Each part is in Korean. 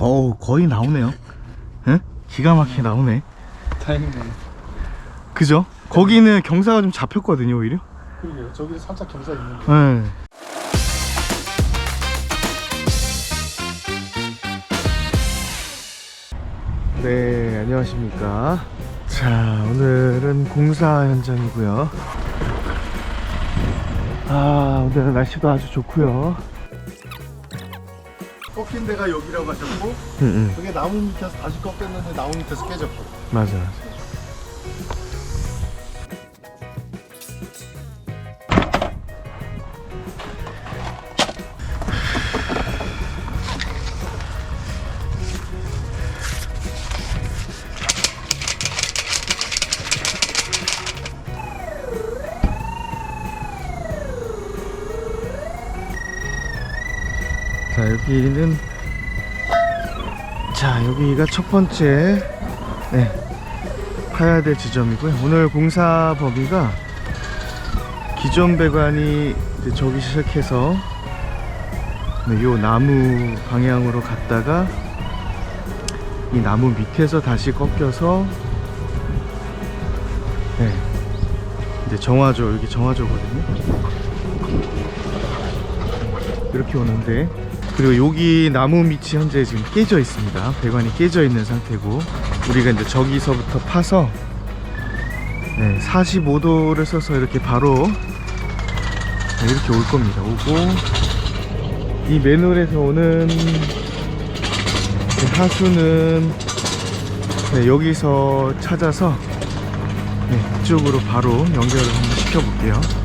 어우 거의 나오네요 응? 기가 막히게 나오네 다행이네. 그죠? 거기는 경사가 좀 잡혔거든요 오히려 그러게요. 저기 살짝 경사 있는데. 네. 네, 안녕하십니까. 자, 오늘은 공사 현장이고요. 아, 오늘 날씨도 아주 좋고요. 꺾인 데가 여기라고 하셨고, 응, 응. 그게 나무 밑에서 다시 꺾였는데 나무 밑에서 깨졌고. 맞아, 맞아. 여기는 자 여기가 첫 번째 네, 파야 될 지점이고요. 오늘 공사 범위가 기존 배관이 저기 시작해서 네, 요 나무 방향으로 갔다가 이 나무 밑에서 다시 꺾여서 네, 이제 정화조 여기 정화조거든요. 이렇게 오는데 그리고 여기 나무 밑이 현재 지금 깨져 있습니다. 배관이 깨져 있는 상태고 우리가 이제 저기서부터 파서 네, 45도를 써서 이렇게 바로 네, 이렇게 올 겁니다. 오고 이 맨홀에서 오는 그 하수는 네, 여기서 찾아서 네, 이쪽으로 바로 연결을 한번 시켜볼게요.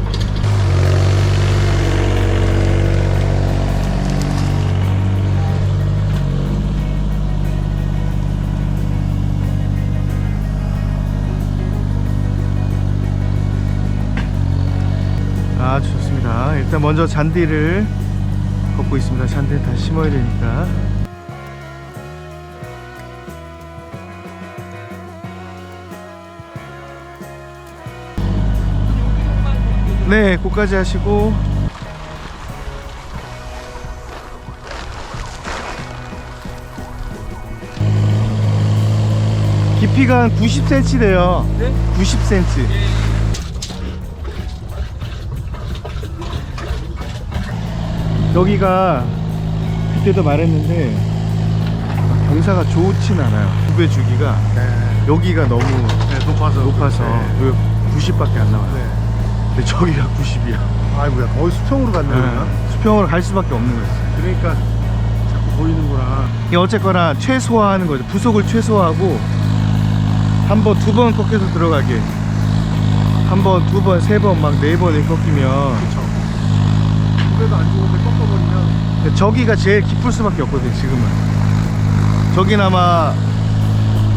일단 먼저 잔디를 걷고 있습니다. 잔디 다 심어야 되니까. 네 고까지 하시고. 깊이가 한 90cm 돼요. 네? 90cm 여기가 그때도 말했는데 경사가 좋진 않아요. 두배 주기가 네. 여기가 너무 네, 높아서. 높아서 네. 90밖에 안 나와요. 네. 근데 저기가 90이야. 아이고야, 거의 수평으로 갔네, 그러면. 수평으로 갈 수밖에 없는 거죠. 그러니까 자꾸 보이는구나. 이게 어쨌거나 최소화하는 거죠. 부속을 최소화하고 한 번, 두 번 꺾여서 들어가게. 한 번, 두 번, 세 번, 막 네 번에 꺾이면 그쵸. 그래도 안 좋은데 꺾어버리면. 저기가 제일 깊을 수밖에 없거든요. 지금은. 저긴 아마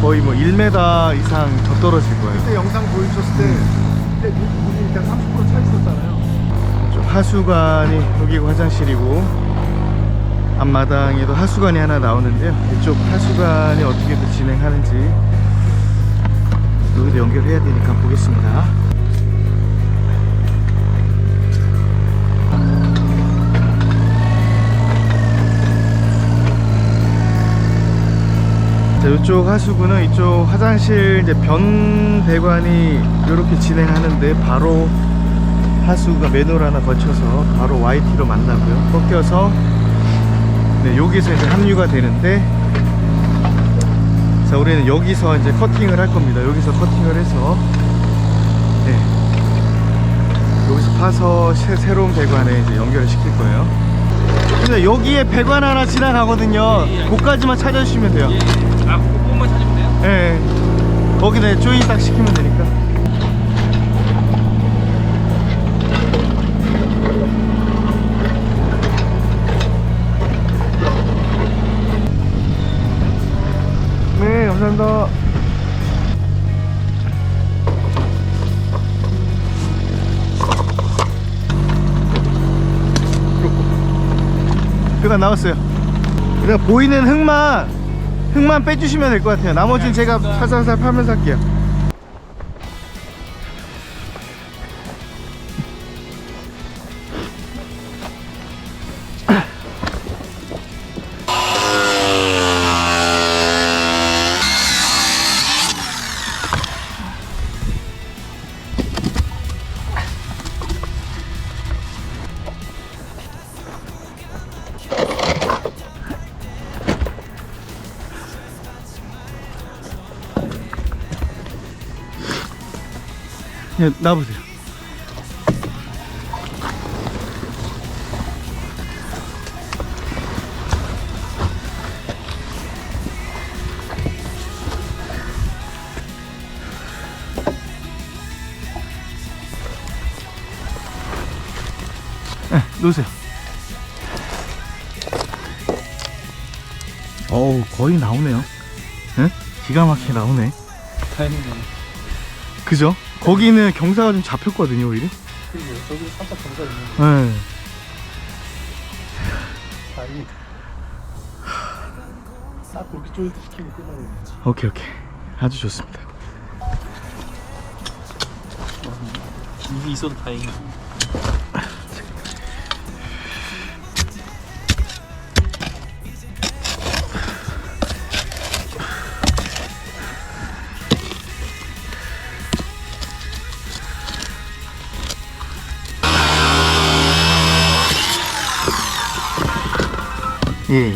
거의 뭐 1m 이상 더 떨어질 거예요. 그때 영상 보여줬을 때, 그때 물- 물이 일단 30%차 있었잖아요. 좀 하수관이 여기가 화장실이고 앞마당에도 하수관이 하나 나오는데요 이쪽 하수관이 어떻게 또 진행하는지 여기도 연결해야 되니까 보겠습니다 이쪽 하수구는 이쪽 화장실 이제 변 배관이 이렇게 진행하는데 바로 하수가 맨홀 하나 거쳐서 바로 YT로 만나고요. 꺾여서 네, 여기서 이제 합류가 되는데 자 우리는 여기서 이제 커팅을 할 겁니다. 여기서 커팅을 해서 네, 여기서 파서 새, 새로운 배관에 이제 연결을 시킬 거예요. 근데 여기에 배관 하나 지나가거든요. 그까지만 찾아주시면 돼요. 아, 그것만 찾으면 돼요? 예. 거기다 조인 딱 시키면 되니까. 네, 감사합니다. 그가 나왔어요. 그냥 보이는 흙만 흙만 빼주시면 될 것 같아요. 나머지는 제가 살살살 파면서 할게요. 네, 나보세요. 네, 놓으세요. 어우, 거의 나오네요. 응? 기가 막히게 나오네. 다행이네. 그죠? 거기는 경사가 좀 잡혔거든요, 오히려. 그리고 저기 살짝 경사 있는 네. 다행히. 딱 그렇게 쪼이트 시키면 끝나겠네. 오케이, 오케이. 아주 좋습니다. 이게 있어도 다행이야. 예.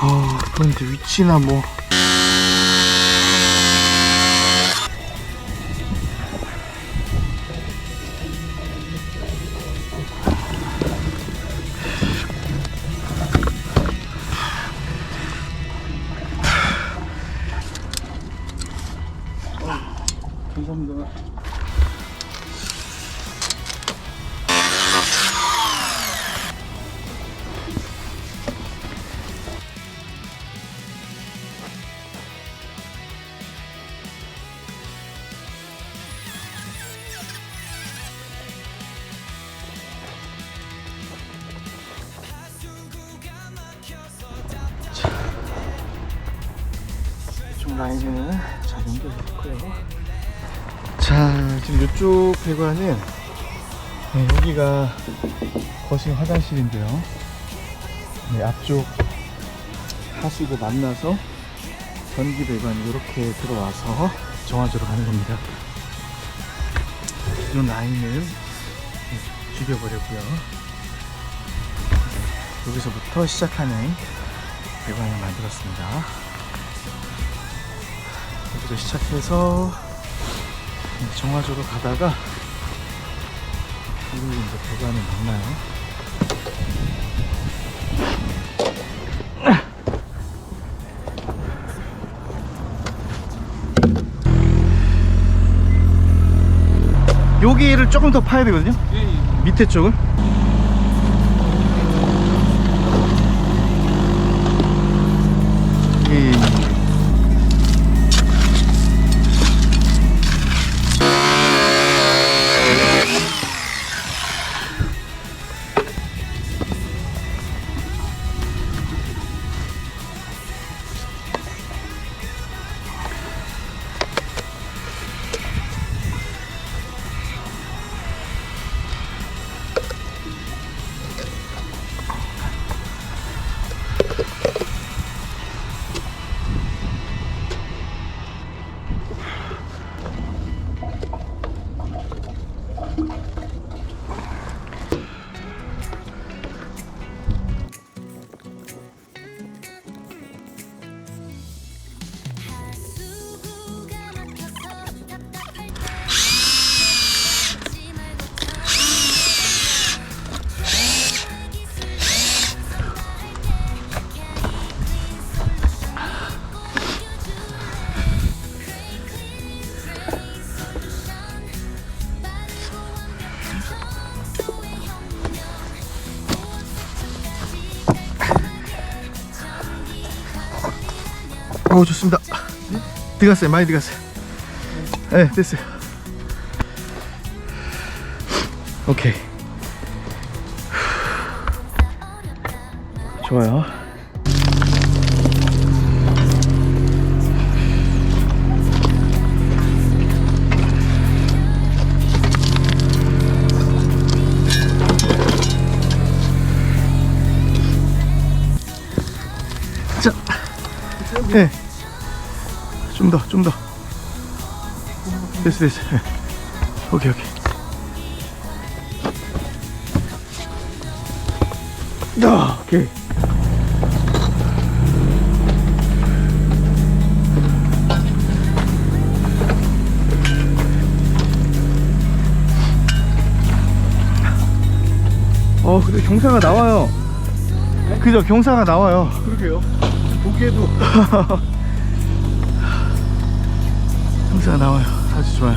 아, 그런데 위치나 뭐. 감사합니다. 잘 연결됐고요. 자, 지금 이쪽 배관은 네, 여기가 거실 화장실인데요. 네, 앞쪽 하수구 만나서 전기 배관이 이렇게 들어와서 정화조로 가는 겁니다. 기존 라인은 네, 죽여버렸고요. 여기서부터 시작하는 배관을 만들었습니다. 여기서 시작해서 정화조로 가다가 여기 이제 배관을 만나요. 여기를 조금 더 파야 되거든요. 예, 예. 밑에 쪽을. 어 좋습니다. 들어갔어요. 많이 들어갔어요. 네, 됐어요. 오케이. 좋아요. 자, 네. 좀 더, 좀 더. 됐어, 됐어. 오케이, 오케이. 야, 오케이. 어, 근데 경사가 나와요. 그죠, 경사가 나와요. 그러게요. 보기에도. 경사가 나와요. 아주 좋아요.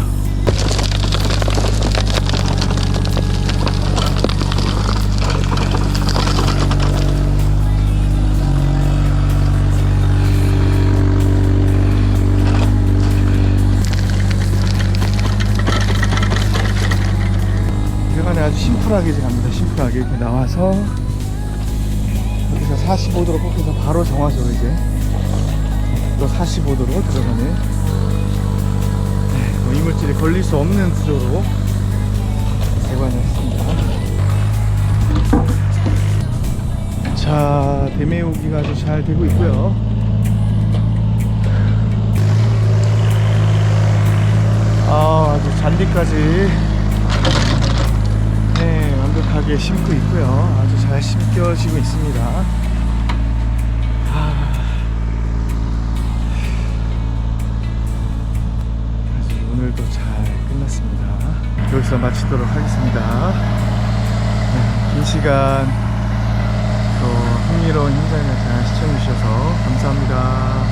배관이 아주 심플하게 이제 갑니다. 심플하게 이렇게 나와서 여기서 45도로 꺾여서 바로 정화조로 이제 또 45도로 들어가는 뭐 이물질이 걸릴 수 없는 구조로 대관을 했습니다. 자, 대매우기가 아주 잘 되고 있고요. 아, 아주 잔디까지 네, 완벽하게 심고 있고요. 아주 잘 심겨지고 있습니다. 여기서 마치도록 하겠습니다. 네, 긴 시간 또 흥미로운 현장을 잘 시청해 주셔서 감사합니다.